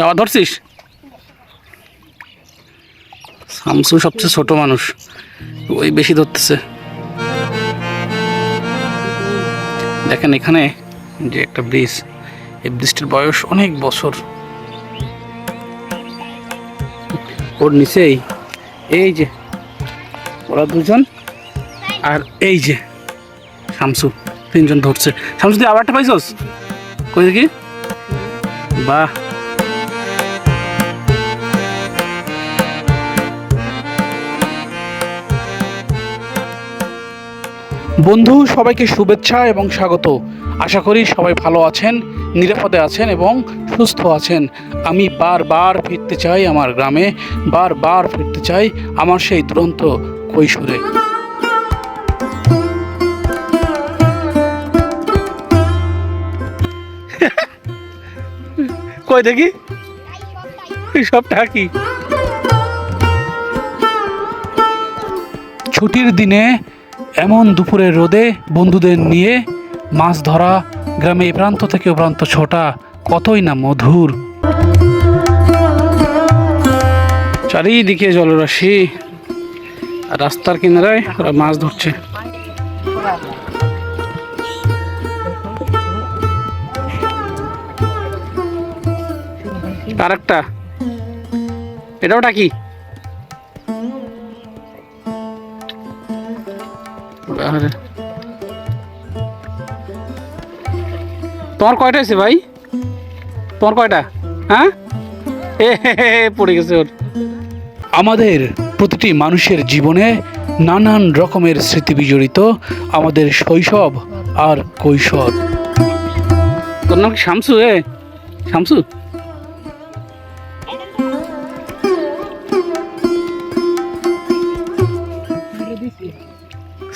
আবার ধরছিস? শামসু সবচেয়ে ছোট মানুষ। ওই বেশি ধরতেছে। দেখেন এখানে যে একটা ব্রিজ, এই ব্রিজটির বয়স অনেক বছর। ওর নিচেই এই যে, ওরা দুজন আর এই যে শামসু তিনজন ধরছে। শামসু তুই আবারটা পাইছস? কই দেখি? বাহ। বন্ধু, সবাইকে শুভেচ্ছা এবং স্বাগত। আশা করি সবাই ভালো আছেন, নিরাপদে আছেন এবং সুস্থ আছেন। আমি বারবার ফিরতে চাই আমার গ্রামে, বারবার ফিরতে চাই আমার সেই দুরন্ত কৈশোরে। কই দেখি? সব টাকি ছুটির দিনে এমন দুপুরের রোদে বন্ধুদের নিয়ে মাছ ধরা গ্রামে এ প্রান্ত থেকে ও প্রান্ত ছোটা কতই না মধুর। চারিদিকে জলরাশি, রাস্তার কিনারায় ওরা মাছ ধরছে। আর একটা এটা ওটা কি? তোমার কয়টা আছে ভাই? তোমার কয়টা? হ্যাঁ? এ পড়ে গেছে ওর। আমাদের প্রতিটি মানুষের জীবনে নানান রকমের স্মৃতি বিজড়িত আমাদের শৈশব আর কৈশোর। তোর নাম কি শামসু এ? শামসু?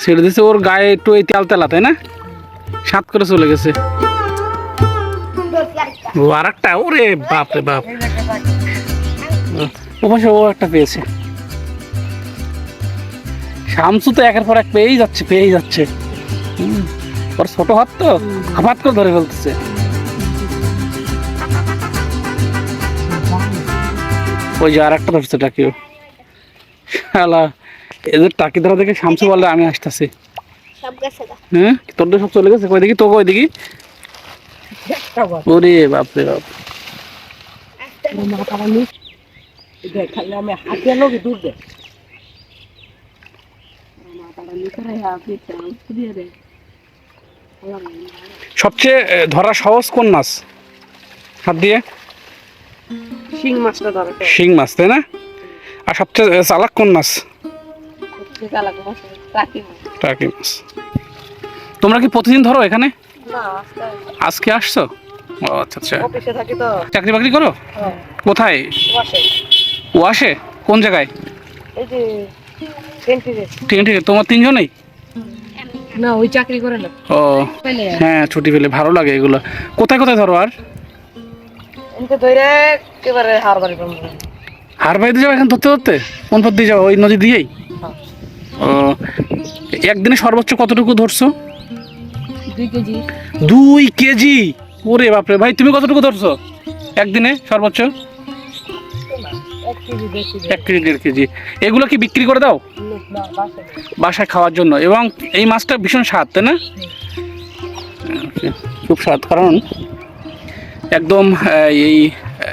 ছেড়ে দিছে ওর গায়ে একটু এই তেল তেলা তাই না? সাত করে চলে গেছে। ও আর একটা ওরে বাপ রে বাপ। ও পাশে ও একটা পেয়েছে। শামসু তো একের পর এক পেয়েই যাচ্ছে পেয়েই যাচ্ছে। ওর ছোট হাত তো হাফাত করে ধরে ফেলতেছে। ওই যে আর একটা ধরছে টাকিও শালা এদের টাকি ধরা দেখে শামসু বললে আমি আসতেছি। হ্যাঁ তোর সব চলে গেছে? কই দেখি তো ওই দেখি? ওরে বাপ। রে বাপ খালি আমি হাতিয়া লোকে দূর দে। সবচেয়ে ধরা সহজ কোন মাছ? হাত দিয়ে? শিং মাছটা ধরে। শিং মাছ তাই না? আর সবচেয়ে চালাক কোন মাছ? চালাক মাছ। টাকি মাছ। তোমরা কি প্রতিদিন ধরো এখানে? আজকে আসছো? ও আচ্ছা আচ্ছা। অফিসে থাকি তো। চাকরি বাকরি করো? হ্যাঁ, কোথায়? বসে ও আসে কোন জায়গায়? ঠিক তোমার তিনজনেই? না ওই চাকরি করে না। ও হ্যাঁ ছুটি পেলে ভালো লাগে এগুলো। কোথায় কোথায় ধরো আর? হার বাড়ি পাবো হার এখন ধরতে ধরতে? কোন পথ দিয়ে যাও? ওই নদী দিয়েই? হ্যাঁ। ও একদিনে সর্বোচ্চ কতটুকু ধরছো? দুই কেজি। দুই কেজি? ওরে বাপরে ভাই তুমি কতটুকু ধরছো? একদিনে সর্বোচ্চ? এক কেজি দেড় কেজি। এগুলো কি বিক্রি করে দাও? না বাসায়। খাওয়ার জন্য। এবং এই মাছটা ভীষণ স্বাদ তাই না? খুব স্বাদ কারণ একদম এই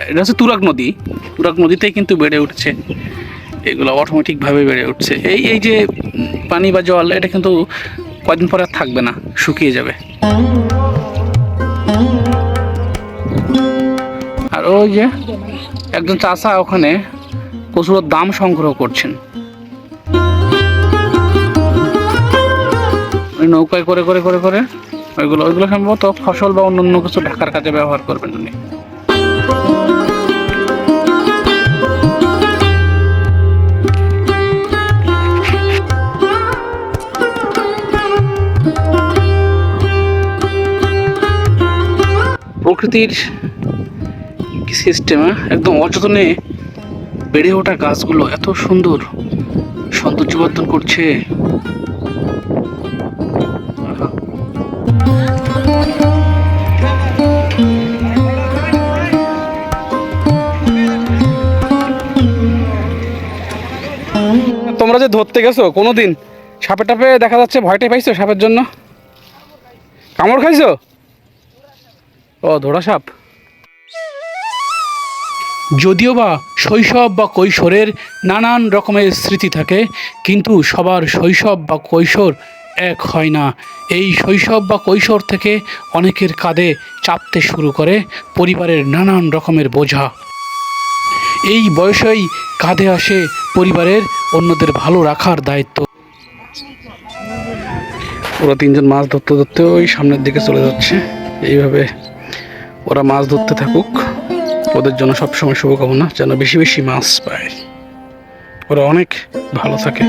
এটা হচ্ছে তুরাক নদী। তুরাক নদীতেই কিন্তু বেড়ে উঠছে। এগুলো অটোমেটিকভাবে বেড়ে উঠছে। এই এই যে পানি বা জল এটা কিন্তু কয়দিন পরে আর থাকবে না, শুকিয়ে যাবে। আর ওই যে একজন চাষা ওখানে কচুর দাম সংগ্রহ করছেন। নৌকায় করে করে করে করে, ওইগুলো ওইগুলো সম্ভবত ফসল বা অন্য অন্য কিছু ঢাকার কাজে ব্যবহার করবেন উনি। প্রকৃতির সিস্টেম একদম অচেতনে বেড়ে ওঠা গাছগুলো এত সুন্দর সৌন্দর্যবর্ধন করছে। তোমরা যে ধরতে গেছো কোনোদিন? সাপে টাপে দেখা যাচ্ছে, ভয়টাই পাইছো সাপের জন্য? কামড় খাইছো? ও ধরা সাপ। যদিও বা শৈশব বা কৈশোরের নানান রকমের স্মৃতি থাকে, কিন্তু সবার শৈশব বা কৈশোর এক হয় না। এই শৈশব বা কৈশোর থেকে অনেকের কাঁধে চাপতে শুরু করে, পরিবারের নানান রকমের বোঝা। এই বয়সেই কাঁধে আসে পরিবারের অন্যদের ভালো রাখার দায়িত্ব। ওরা তিনজন মাছ ধরতে ধরতে ওই সামনের দিকে চলে যাচ্ছে। এইভাবে ওরা মাছ ধরতে থাকুক। ওদের জন্য সবসময় শুভকামনা, যেন বেশি বেশি মাছ পায়। ওরা অনেক ভালো থাকে।